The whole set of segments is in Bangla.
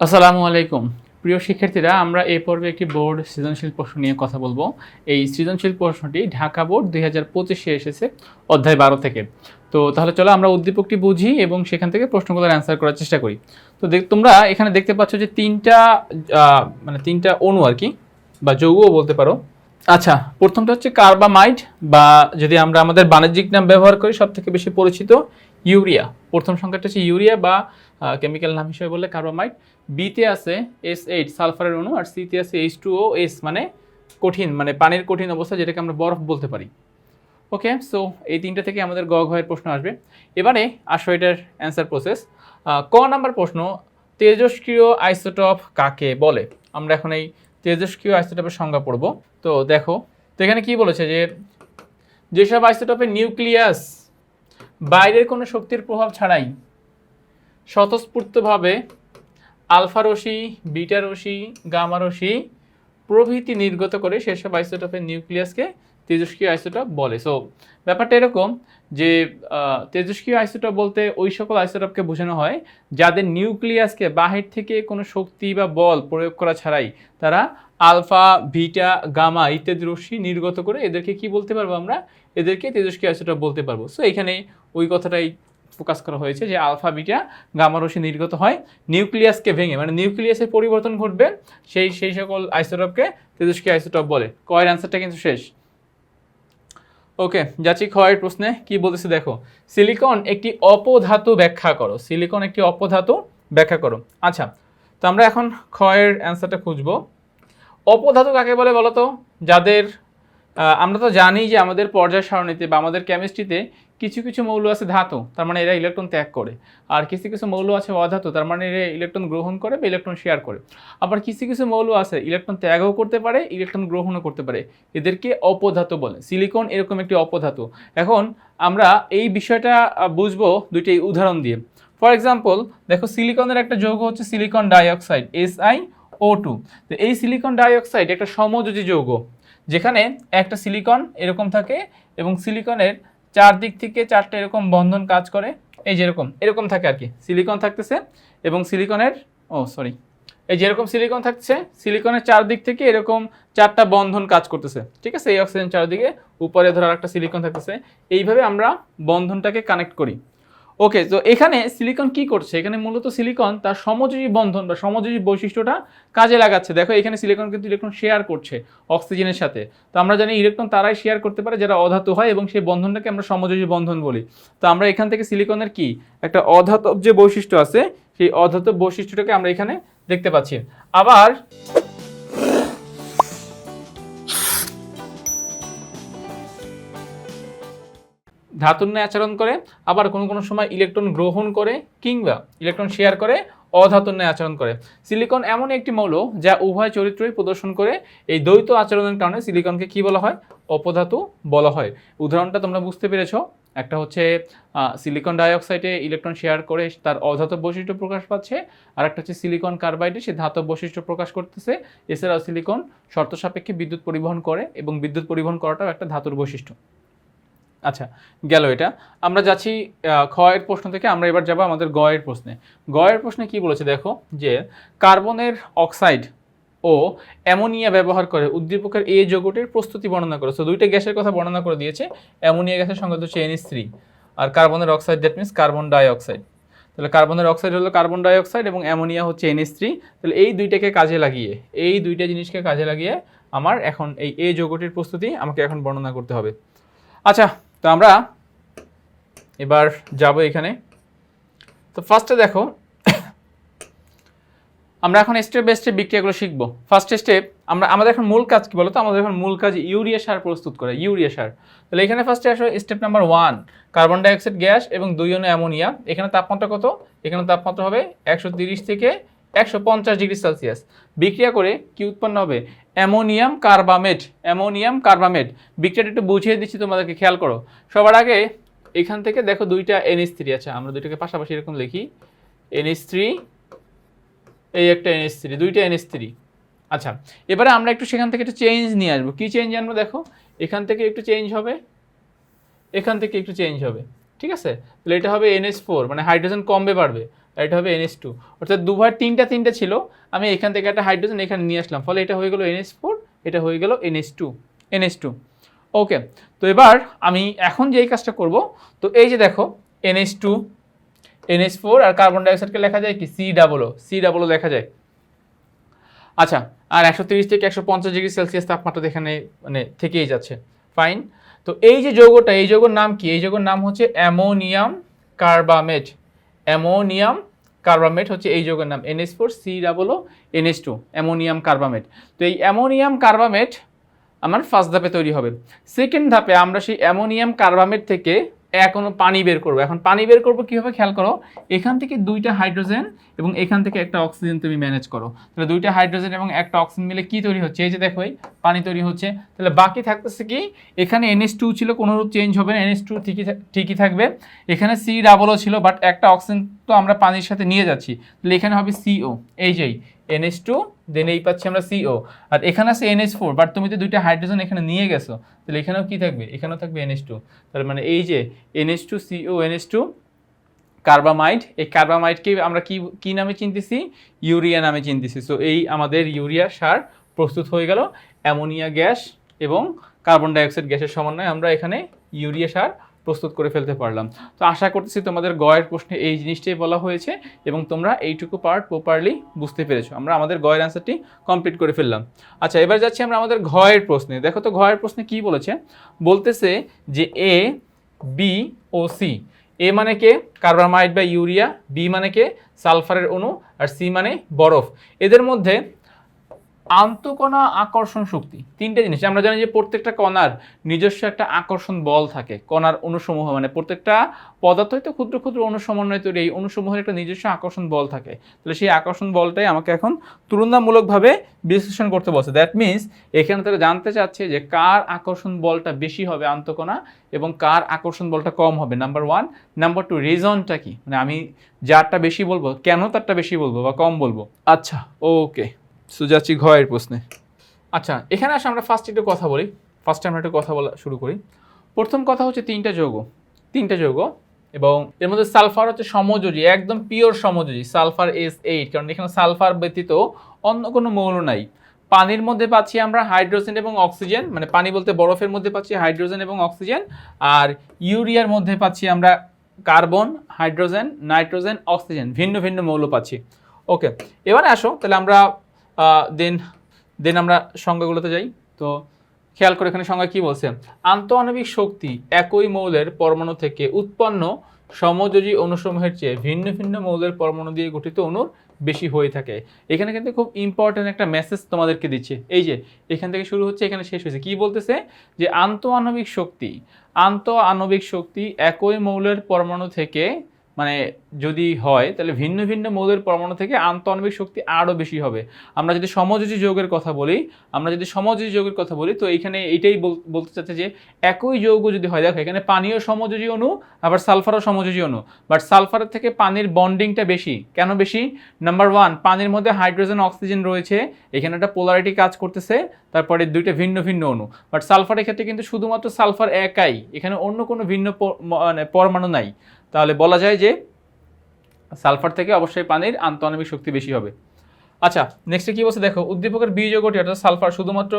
আসসালামু আলাইকুম। প্রিয় শিক্ষার্থীরা, আমরা এই পর্বে একটি বোর্ড সৃজনশীল প্রশ্ন নিয়ে কথা বলব। এই সৃজনশীল প্রশ্নটি ঢাকা বোর্ড দুই হাজার পঁচিশে এসেছে অধ্যায় বারো থেকে। তো তাহলে চলো আমরা উদ্দীপকটি বুঝি এবং সেখান থেকে প্রশ্নগুলোর অ্যান্সার করার চেষ্টা করি। তো তোমরা এখানে দেখতে পাচ্ছ যে তিনটা মানে তিনটা অণু আর কি, বা যৌগও বলতে পারো। আচ্ছা প্রথমটা হচ্ছে কার্বামাইড, বা যদি আমরা আমাদের বাণিজ্যিক নাম ব্যবহার করি সব থেকে বেশি পরিচিত ইউরিয়া। প্রথম সংখ্যাটা হচ্ছে ইউরিয়া বা কেমিক্যাল নাম হিসেবে বললে কার্বামাইড বিতে আছে এস এইট সালফারের অণু, আর সিতে আছে এইচ টু ও এস মানে কঠিন মানে পানির কঠিন অবস্থা যেটাকে আমরা বরফ বলতে পারি। ওকে সো এই তিনটা থেকে আমাদের গ ঘয়ের প্রশ্ন আসবে। এবারে আসো এটার অ্যান্সার প্রসেস ক নাম্বার প্রশ্ন তেজস্ক্রিয় আইসোটপ কাকে বলে? আমরা এখন এই তেজস্ক্রিয় আইসোটপের সংজ্ঞা পড়ব। তো দেখো, তো এখানে কি বলেছে যে, যেসব আইসোটপের নিউক্লিয়াস বাইরের কোনো শক্তির প্রভাব ছাড়াই স্বতঃস্ফূর্তভাবে আলফা রশ্মি, বিটা রশ্মি, গামা রশ্মি প্রভৃতি নির্গত করে সেসব আইসোটপের নিউক্লিয়াসকে তেজস্ক্রিয় আইসোটপ বলে। সো ব্যাপারটা এরকম যে তেজস্ক্রিয় আইসোটপ বলতে ওই সকল আইসোটপকে বোঝানো হয় যাদের নিউক্লিয়াসকে বাহির থেকে কোনো শক্তি বা বল প্রয়োগ করা ছাড়াই তারা আলফা ভিটা গামা ইত্যাদি রশ্মি নির্গত করে এদেরকে কি বলতে পারব আমরা? এদেরকে তেজস্ক্রিয় আইসোটপ বলতে পারব। সো এখানে ওই কথাটাই ফোকাস করা হয়েছে যে আলফা, বিটা, গামা রশ্মি নির্গত হয় নিউক্লিয়াসকে ভেঙে। মানে নিউক্লিয়াসের পরিবর্তন ঘটবে সেই সেই সকল আইসোটপকে তেজস্ক্রিয় আইসোটপ বলে। কয়ের অ্যান্সারটা কিন্তু শেষ। ওকে যাচ্ছি ক্ষয়ের প্রশ্নে। কি বলতেছে দেখো সিলিকন একটি অপধাতু ব্যাখ্যা করো। সিলিকন একটি অপধাতু ব্যাখ্যা করো। আচ্ছা তো আমরা এখন ক্ষয়ের অ্যান্সারটা খুঁজবো। অপধাতু কাকে বলে বলো তো যাদের আমরা তো জানি যে আমাদের পর্যায় সারণীতে বা আমাদের কেমিস্ট্রিতে কিছু কিছু মৌল আছে ধাতু, তার মানে এরা ইলেকট্রন ত্যাগ করে। আর কিছু কিছু মৌল আছে অধাতু, তার মানে এরা ইলেকট্রন গ্রহণ করে বা ইলেকট্রন শেয়ার করে। আবার কিছু কিছু মৌল আছে ইলেকট্রন ত্যাগও করতে পারে ইলেকট্রন গ্রহণও করতে পারে। এদেরকে অপধাতু বলে। সিলিকন এরকম একটি অপধাতু। এখন আমরা এই বিষয়টা বুঝব দুইটি উদাহরণ দিয়ে। ফর এক্সাম্পল দেখো সিলিকনের একটা যৌগ হচ্ছে silicon dioxide S I O two তো এই সিলিকন ডাইঅক্সাইড একটা সমযোজী যৌগ, যেখানে একটা সিলিকন এরকম থাকে এবং সিলিকনের চারদিক থেকে চারটে এরকম বন্ধন কাজ করে, এই যেরকম এরকম থাকে আর কি। সিলিকন থাকতেছে এবং সিলিকনের ও সরি এই যেরকম সিলিকন থাকছে সিলিকনের চারদিক থেকে এরকম চারটা বন্ধন কাজ করতেছে, ঠিক আছে? এই অক্সিজেন চারদিকে, উপরে ধরার একটা সিলিকন থাকতেছে। এইভাবে আমরা বন্ধনটাকে কানেক্ট করি। ওকে তো এখানে সিলিকন কি করছে? এখানে মূলত সিলিকন তার সমযোজী বন্ধন বা সমযোজী বৈশিষ্ট্যটা কাজে লাগাচ্ছে। দেখো, এখানে সিলিকন কিন্তু ইলেকট্রন শেয়ার করছে অক্সিজেনের সাথে। তো আমরা জানি ইলেকট্রন তারাই শেয়ার করতে পারে যারা অধাতু হয় এবং সেই বন্ধনটাকে আমরা সমযোজী বন্ধন বলি। তো আমরা এখান থেকে সিলিকনের কি? একটা অধাতব যে বৈশিষ্ট্য আছে, সেই অধাতব বৈশিষ্ট্যটাকে আমরা এখানে দেখতে পাচ্ছি। আবার ধাতুর ন্যায় আচরণ করে, আবার কোনো কোনো সময় ইলেকট্রন গ্রহণ করে কিংবা ইলেকট্রন শেয়ার করে, অধাতুর আচরণ করে। সিলিকন এমন একটি মৌল যা উভয় চরিত্রই প্রদর্শন করে। এই দ্বৈত আচরণের কারণে সিলিকনকে কি বলা হয়? অপধাতু বলা হয়। উদাহরণটা তোমরা বুঝতে পেরেছ। একটা হচ্ছে সিলিকন ডাইঅক্সাইডে ইলেকট্রন শেয়ার করে তার অধাতব বৈশিষ্ট্য প্রকাশ পাচ্ছে। আর একটা হচ্ছে সিলিকন কার্বাইডে সে ধাতব বৈশিষ্ট্য প্রকাশ করতেছে। এছাড়াও সিলিকন শর্ত সাপেক্ষে বিদ্যুৎ পরিবহন করে এবং বিদ্যুৎ পরিবহন করাটাও একটা ধাতুর বৈশিষ্ট্য। আচ্ছা গেল এটা। আমরা যাচ্ছি ক্ষয়ের প্রশ্ন থেকে, আমরা এবার যাব আমাদের গয়ের প্রশ্নে। গয়ের প্রশ্নে কি বলেছে দেখো, যে কার্বনের অক্সাইড ও অ্যামোনিয়া ব্যবহার করে উদ্দীপকের এ যৌগটির প্রস্তুতি বর্ণনা করে। তো দুইটা গ্যাসের কথা বর্ণনা করে দিয়েছে। অ্যামোনিয়া গ্যাসের সংখ্যা হচ্ছে এনএস থ্রি আর কার্বনের oxide that means carbon dioxide তাহলে কার্বনের অক্সাইড হলো কার্বন ডাইঅক্সাইড এবং অ্যামোনিয়া হচ্ছে এনএস থ্রি তাহলে এই দুইটাকে কাজে লাগিয়ে, এই দুইটা জিনিসকে কাজে লাগিয়ে আমার এখন এই এ যৌগটির প্রস্তুতি আমাকে এখন বর্ণনা করতে হবে। আচ্ছা তো আমরা এবার যাব এখানে। তো ফার্স্টে দেখো, আমরা এখন স্টেপ বাই স্টেপ বিক্রিয়াগুলো শিখব। ফার্স্ট স্টেপ আমরা, আমাদের এখন মূল কাজ কি বলতো আমাদের এখন মূল কাজ ইউরিয়া সার প্রস্তুত করে, ইউরিয়া সার। তাহলে এখানে ফার্স্টে আসো step number one carbon dioxide gas এবং দুই অনু অ্যামোনিয়া। এখানে তাপমাত্রা কত? এখানে তাপমাত্রা হবে একশো থেকে একশো পঞ্চাশ ডিগ্রি সেলসিয়াস। বিক্রিয়া করে কি উৎপন্ন হবে? Ammonium carbamate ammonium carbamate. বিক্রিয়াটা একটু বুঝিয়ে দিচ্ছি তোমাদেরকে, খেয়াল করো। সবার আগে এখান থেকে দেখো দুইটা এনএস থ্রি আছে, আমরা দুইটাকে পাশাপাশি এরকম লিখি। এনএস থ্রি, এই একটা এনএস থ্রি, দুইটা এনএস থ্রি। আচ্ছা এবারে আমরা একটু সেখান থেকে একটু চেঞ্জ নিয়ে আসব। কী চেঞ্জ আনব দেখো? এখান থেকে একটু চেঞ্জ হবে, এখান থেকে একটু চেঞ্জ হবে। ঠিক আছে? তাহলে এটা হবে এনএস ফোর মানে হাইড্রোজেন কমবে, বাড়বে। আর এটা হবে এনএস টু অর্থাৎ দুবার তিনটা তিনটা ছিল, আমি এখান থেকে একটা হাইড্রোজেন এখানে নিয়ে আসলাম। ফলে এটা হয়ে গেল এনএস ফোর এটা হয়ে গেল N S two N S two okay তো এবার আমি এখন যে এই কাজটা করব, তো এই যে দেখো N S two N S four আর কার্বন ডাইঅক্সাইডকে লেখা যায় কি? C double O C double O লেখা যায়। আচ্ছা আর একশো তিরিশ থেকে একশো পঞ্চাশ ডিগ্রি সেলসিয়াস তাপমাত্রা এখানে মানে থেকেই যাচ্ছে। ফাইন। তো এই যে যৌগটা, এই যৌগের নাম কি? এই যৌগের নাম হচ্ছে অ্যামোনিয়াম কার্বামেট। অ্যামোনিয়াম কার্বামেট হচ্ছে এই যৌগের নাম। N S four C double N S two ammonium carbamate. তো এই অ্যামোনিয়াম কার্বামেট আমার ফার্স্ট ধাপে তৈরি হবে। সেকেন্ড ধাপে আমরা সেই অ্যামোনিয়াম কার্বামেট থেকে এখনও পানি বের করব। এখন পানি বের করব কীভাবে খেয়াল করো? এখান থেকে দুইটা হাইড্রোজেন এবং এখান থেকে একটা অক্সিজেন তুমি ম্যানেজ করো। তাহলে দুইটা হাইড্রোজেন এবং একটা অক্সিজেন মিলে কি তৈরি হচ্ছে? এই যে দেখো পানি তৈরি হচ্ছে। তাহলে বাকি থাকতেছে কি, এখানে এনএস টু ছিল কোনোরূপ চেঞ্জ হবে না। এনএস টু ঠিকই ঠিকই থাকবে। এখানে সি ডাবলও ছিল বাট একটা অক্সিজেন তো আমরা পানির সাথে নিয়ে যাচ্ছি। তাহলে এখানে হবে সিও এই যেই এনএস টু দেন এই পাচ্ছি আমরা সিও আর এখানে আছে এনএস ফোর বাট তুমি তো দুইটা হাইড্রোজেন এখানে নিয়ে গেছো, তাহলে এখানেও কি থাকবে? এখানেও থাকবে এনএস টু তার মানে এই যে N S two C O N S two carbamide এই কার্বামাইডকে আমরা কি কি নামে চিনতেছি? ইউরিয়া নামে চিনতেছি। সো এই আমাদের ইউরিয়া সার প্রস্তুত হয়ে গেল। অ্যামোনিয়া গ্যাস এবং কার্বন ডাইঅক্সাইড গ্যাসের সমন্বয়ে আমরা এখানে ইউরিয়া সার প্রস্তুত করে ফেলতে পারলাম। তো আশা করতেছি তোমাদের গয়ের প্রশ্নে এই জিনিসটাই বলা হয়েছে এবং তোমরা এইটুকু পার্ট প্রপারলি বুঝতে পেরেছ। আমরা আমাদের গয়ের অ্যান্সারটি কমপ্লিট করে ফেললাম। আচ্ছা এবার যাচ্ছি আমরা আমাদের ঘয়ের প্রশ্নে। দেখো তো ঘয়ের প্রশ্নে কি বলেছে? বলতেছে যে এ বি ও সি এ মানে কে? কার্বামাইড বা ইউরিয়া। বি মানে কে? সালফারের অণু। আর সি মানে বরফ। এদের মধ্যে আন্তকণা আকর্ষণ শক্তি, তিনটে জিনিস। আমরা জানি যে প্রত্যেকটা কণার নিজস্ব একটা আকর্ষণ বল থাকে। কণার অনুসমূহ মানে প্রত্যেকটা পদার্থই তো ক্ষুদ্র ক্ষুদ্র অনুসমন্বয় তৈরি, এই অনুসমূহের একটা নিজস্ব আকর্ষণ বল থাকে। তাহলে সেই আকর্ষণ বলটাই আমাকে এখন তুলনামূলকভাবে বিশ্লেষণ করতে বলছে। দ্যাট মিন্স এখানে তারা জানতে চাচ্ছে যে কার আকর্ষণ বলটা বেশি হবে আন্তকণা এবং কার আকর্ষণ বলটা কম হবে। নাম্বার ওয়ান নাম্বার টু রিজনটা কি? মানে আমি যারটা বেশি বলব, কেন তারটা বেশি বলব বা কম বলব? আচ্ছা ওকে সো যাচ্ছি ঘয়ের প্রশ্নে। আচ্ছা এখানে আসে আমরা ফার্স্ট একটু কথা বলি। ফার্স্ট আমরা একটু কথা বলা শুরু করি। প্রথম কথা হচ্ছে তিনটা যৌগ। তিনটা যৌগ এবং এর মধ্যে সালফার হচ্ছে সমযোজী, একদম পিওর সমযোজী, সালফার এস এইট কারণ এখানে সালফার ব্যতীত অন্য কোনো মৌল নাই। পানির মধ্যে পাচ্ছি আমরা হাইড্রোজেন এবং অক্সিজেন মানে পানি বলতে বরফের মধ্যে পাচ্ছি হাইড্রোজেন এবং অক্সিজেন, আর ইউরিয়ার মধ্যে পাচ্ছি আমরা কার্বন, হাইড্রোজেন, নাইট্রোজেন, অক্সিজেন, ভিন্ন ভিন্ন মৌল পাচ্ছি। ওকে, এবারে আসো, তাহলে আমরা দেন দেন আমরা সংজ্ঞাগুলোতে যাই। তো খেয়াল করে এখানে সংজ্ঞা কি বলছে? আন্তঃআণবিক শক্তি একই মৌলের পরমাণু থেকে উৎপন্ন সমযোজী অণুসমূহের চেয়ে ভিন্ন ভিন্ন মৌলের পরমাণু দিয়ে গঠিত অণুর বেশি হয়ে থাকে। এখানে কিন্তু খুব ইম্পর্টেন্ট একটা মেসেজ তোমাদেরকে দিচ্ছে। এই যে, এখান থেকে শুরু হচ্ছে, এখানে শেষ হয়েছে। কি বলতেছে? যে আন্তঃআণবিক শক্তি আন্তঃআণবিক শক্তি একই মৌলের পরমাণু থেকে মানে যদি হয়, তাহলে ভিন্ন ভিন্ন মৌলের পরমাণু থেকে আন্তঃআণবিক শক্তি আরও বেশি হবে। আমরা যদি সমযোজী যৌগের কথা বলি, আমরা যদি সমযোজী যৌগের কথা বলি, তো এইখানে এইটাই বল- বলতে চাচ্ছে যে একই যৌগ যদি হয়, দেখো এখানে পানীয় সমযোজী অণু, আবার সালফারও সমযোজী অণু। বাট সালফারের থেকে পানির বন্ডিংটা বেশি। কেন বেশি? নাম্বার ওয়ান পানির মধ্যে হাইড্রোজেন অক্সিজেন রয়েছে। এখানে একটা পোলারিটি কাজ করতেছে। তারপরে দুইটা ভিন্ন ভিন্ন অণু। বাট সালফারের ক্ষেত্রে কিন্তু শুধুমাত্র সালফার একাই। এখানে অন্য কোনো ভিন্ন মানে পরমাণু নাই। তাহলে বলা যায় যে সালফার থেকে অবশ্যই পানির আন্তঃআণবিক শক্তি বেশি হবে। আচ্ছা নেক্সটে কি বলছে? দেখো, উদ্দীপকের বীজ যৌগটি অর্থাৎ সালফার শুধুমাত্র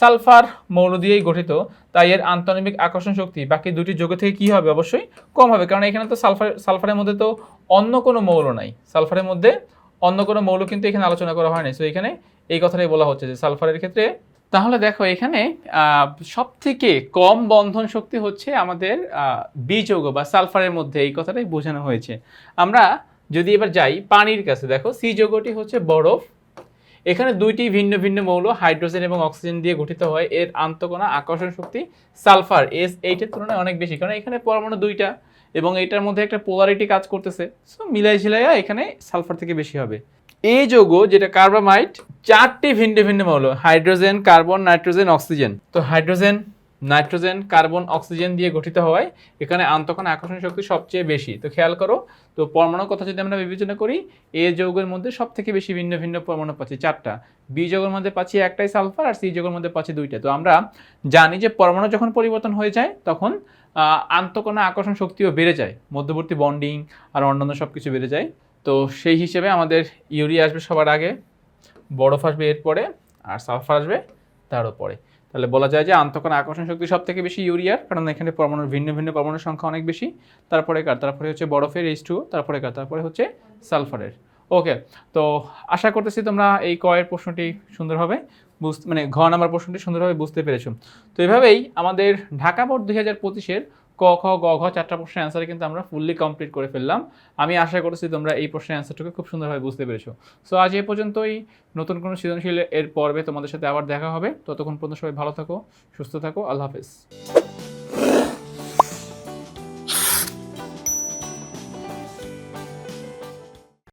সালফার মৌল দিয়েই গঠিত, তাই এর আন্তঃআণবিক আকর্ষণ শক্তি বাকি দুটি যৌগ থেকে কি হবে? অবশ্যই কম হবে, কারণ এখানে তো সালফার, সালফারের মধ্যে তো অন্য কোনো মৌল নাই। সালফারের মধ্যে অন্য কোনো মৌল কিন্তু এখানে আলোচনা করা হয়নি। সো এখানে এই কথাটাই বলা হচ্ছে যে সালফারের ক্ষেত্রে তাহলে দেখো এখানে সব থেকে কম বন্ধন শক্তি হচ্ছে আমাদের বি বা সালফারের মধ্যে, এই কথাটাই বোঝানো হয়েছে। আমরা যদি এবার যাই পানির কাছে, দেখো সি যৌগটি হচ্ছে বরফ। এখানে দুইটি ভিন্ন ভিন্ন মৌল, হাইড্রোজেন এবং অক্সিজেন দিয়ে গঠিত হয়। এর আন্তকণা আকর্ষণ শক্তি সালফার, এস এইটের তুলনায় অনেক বেশি। কারণ এখানে পরমাণু দুইটা এবং এটার মধ্যে একটা পোলারিটি কাজ করতেছে। সো মিলাই ঝিলাইয়া এখানে সালফার থেকে বেশি হবে। এই যৌগ যেটা কার্বামাইট চারটি ভিন্ন ভিন্ন মৌল হাইড্রোজেন কার্বন নাইট্রোজেন অক্সিজেন। তো হাইড্রোজেন নাইট্রোজেন কার্বন অক্সিজেন দিয়ে গঠিত হওয়ায় এখানে আন্তঃকণা আকর্ষণ শক্তি সবচেয়ে বেশি। তো খেয়াল করো তো পরমাণুর কথা যদি আমরা বিবেচনা করি এ যৌগের মধ্যে সব থেকে বেশি ভিন্ন ভিন্ন পরমাণু পাচ্ছি চারটা। বি যৌগের মধ্যে পাচ্ছি একটাই সালফার আর সি যৌগের মধ্যে পাচ্ছি দুইটা। তো আমরা জানি যে পরমাণু যখন পরিবর্তন হয়ে যায় তখন আহ, আন্তঃকণা আকর্ষণ শক্তিও বেড়ে যায়। মধ্যবর্তী বন্ডিং আর অন্যান্য সব কিছু বেড়ে যায়। তো সেই হিসেবে আমাদের ইউরিয়া আসবে সবার আগে, বরফ আসবে এরপরে, আর সালফার আসবে তারও পরে তাহলে বলা যায় যে আন্তঃকণা আকর্ষণ শক্তি সব থেকে বেশি ইউরিয়ার কারণ এখানে পরমাণুর ভিন্ন ভিন্ন পরমাণুর সংখ্যা অনেক বেশি। তারপরে কার? তারপরে হচ্ছে বরফের এইচ টু তারপরে কার? তারপরে হচ্ছে সালফারের। ওকে, তো আশা করতেছি তোমরা এই কয়ের প্রশ্নটি সুন্দরভাবে বুঝতে মানে ঘ নাম্বার প্রশ্নটি সুন্দরভাবে বুঝতে পেরেছ। তো এভাবেই আমাদের ঢাকা বোর্ড দুই হাজার পঁচিশের ক, খ, গ, ঘ চারটা প্রশ্নের অ্যান্সারে কিন্তু আমরা ফুললি কমপ্লিট করে ফেললাম। আমি আশা করছি তোমরা এই প্রশ্নের অ্যান্সারটাকে খুব সুন্দরভাবে বুঝতে পেরেছ। সো আজ এ পর্যন্তই। নতুন কোনো সৃজনশীল এর পর্বে তোমাদের সাথে আবার দেখা হবে। ততক্ষণ পর্যন্ত সবাই ভালো থাকো, সুস্থ থাকো। আল্লাহ হাফেজ।